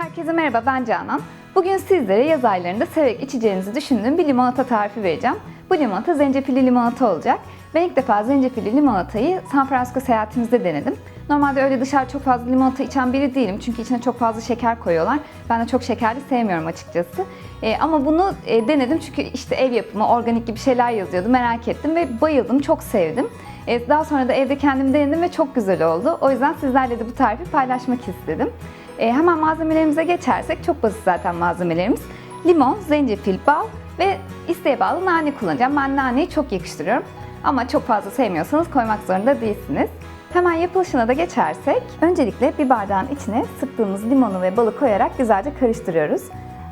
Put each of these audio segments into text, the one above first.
Herkese merhaba ben Canan. Bugün sizlere yaz aylarında severek içeceğinizi düşündüğüm bir limonata tarifi vereceğim. Bu limonata zencefilli limonata olacak. Ben ilk defa zencefilli limonatayı San Francisco seyahatimizde denedim. Normalde öyle dışarı çok fazla limonata içen biri değilim çünkü içine çok fazla şeker koyuyorlar. Ben de çok şekerli sevmiyorum açıkçası. Ee, ama bunu e, denedim çünkü işte ev yapımı, organik gibi şeyler yazıyordu. Merak ettim ve bayıldım, çok sevdim. Ee, daha sonra da evde kendim denedim ve çok güzel oldu. O yüzden sizlerle de bu tarifi paylaşmak istedim. E, hemen malzemelerimize geçersek çok basit zaten malzemelerimiz. Limon, zencefil, bal ve isteğe bağlı nane kullanacağım. Ben naneyi çok yakıştırıyorum. Ama çok fazla sevmiyorsanız koymak zorunda değilsiniz. Hemen yapılışına da geçersek, öncelikle bir bardağın içine sıktığımız limonu ve balı koyarak güzelce karıştırıyoruz.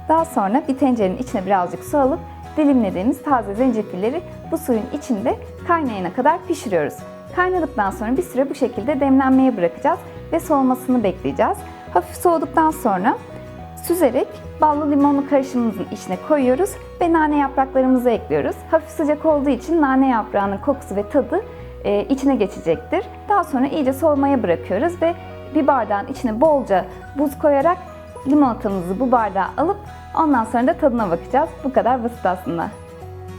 Daha sonra bir tencerenin içine birazcık su alıp dilimlediğimiz taze zencefilleri bu suyun içinde kaynayana kadar pişiriyoruz. Kaynadıktan sonra bir süre bu şekilde demlenmeye bırakacağız ve soğumasını bekleyeceğiz. Hafif soğuduktan sonra süzerek ballı limonlu karışımımızın içine koyuyoruz ve nane yapraklarımızı ekliyoruz. Hafif sıcak olduğu için nane yaprağının kokusu ve tadı e, içine geçecektir. Daha sonra iyice soğumaya bırakıyoruz ve bir bardağın içine bolca buz koyarak limonatamızı bu bardağa alıp ondan sonra da tadına bakacağız. Bu kadar basit aslında.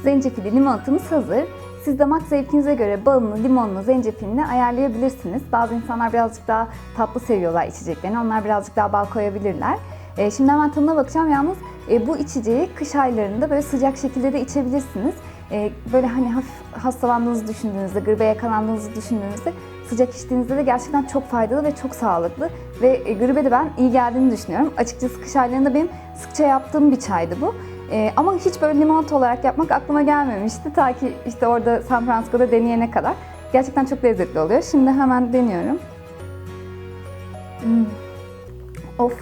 Zencefilli limonatamız hazır. Siz damak zevkinize göre balını, limonunu, zencefilini ayarlayabilirsiniz. Bazı insanlar birazcık daha tatlı seviyorlar içeceklerini. Onlar birazcık daha bal koyabilirler. E, şimdi hemen tadına bakacağım. Yalnız e, bu içeceği kış aylarında böyle sıcak şekilde de içebilirsiniz. E, böyle hani hafif hastalandığınızı düşündüğünüzde, gribe yakalandığınızı düşündüğünüzde sıcak içtiğinizde de gerçekten çok faydalı ve çok sağlıklı. Ve e, gribe de ben iyi geldiğini düşünüyorum. Açıkçası kış aylarında benim sıkça yaptığım bir çaydı bu. Ee, ama hiç böyle limonata olarak yapmak aklıma gelmemişti. Ta ki işte orada San Francisco'da deneyene kadar. Gerçekten çok lezzetli oluyor. Şimdi hemen deniyorum. Hmm. Of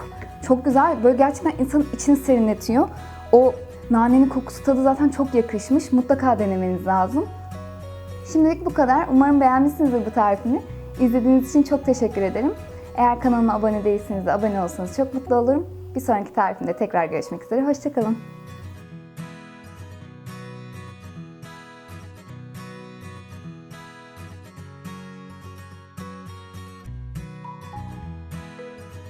çok güzel. Böyle gerçekten insanın içini serinletiyor. O nanenin kokusu tadı zaten çok yakışmış. Mutlaka denemeniz lazım. Şimdilik bu kadar. Umarım beğenmişsinizdir bu tarifimi. İzlediğiniz için çok teşekkür ederim. Eğer kanalıma abone değilseniz de abone olsanız çok mutlu olurum. Bir sonraki tarifimde tekrar görüşmek üzere. Hoşçakalın.